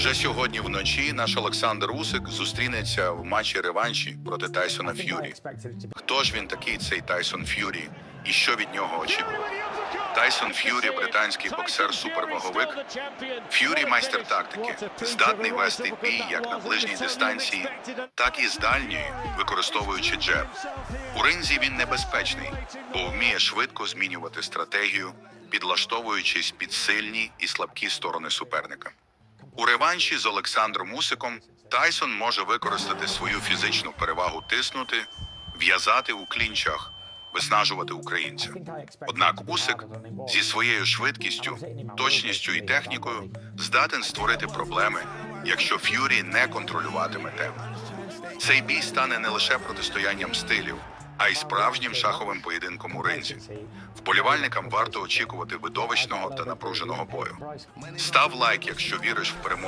Вже сьогодні вночі наш Олександр Усик зустрінеться в матчі реванші проти Тайсона Ф'юрі. Хто ж він такий, цей Тайсон Ф'юрі, і що від нього очікувати? Тайсон Ф'юрі, британський боксер суперваговик. Ф'юрі майстер тактики, здатний вести бій як на ближній дистанції, так і з дальньої, використовуючи джеб. У ринзі він небезпечний, бо вміє швидко змінювати стратегію, підлаштовуючись під сильні і слабкі сторони суперника. У реванші з Олександром Усиком Тайсон може використати свою фізичну перевагу тиснути, в'язати у клінчах, виснажувати українця. Однак Усик зі своєю швидкістю, точністю і технікою здатен створити проблеми, якщо Ф'юрі не контролюватиме тему. Цей бій стане не лише протистоянням стилів, а й справжнім шаховим поєдинком у ринзі. Вболівальникам варто очікувати видовищного та напруженого бою. Став лайк, якщо віриш в перемогу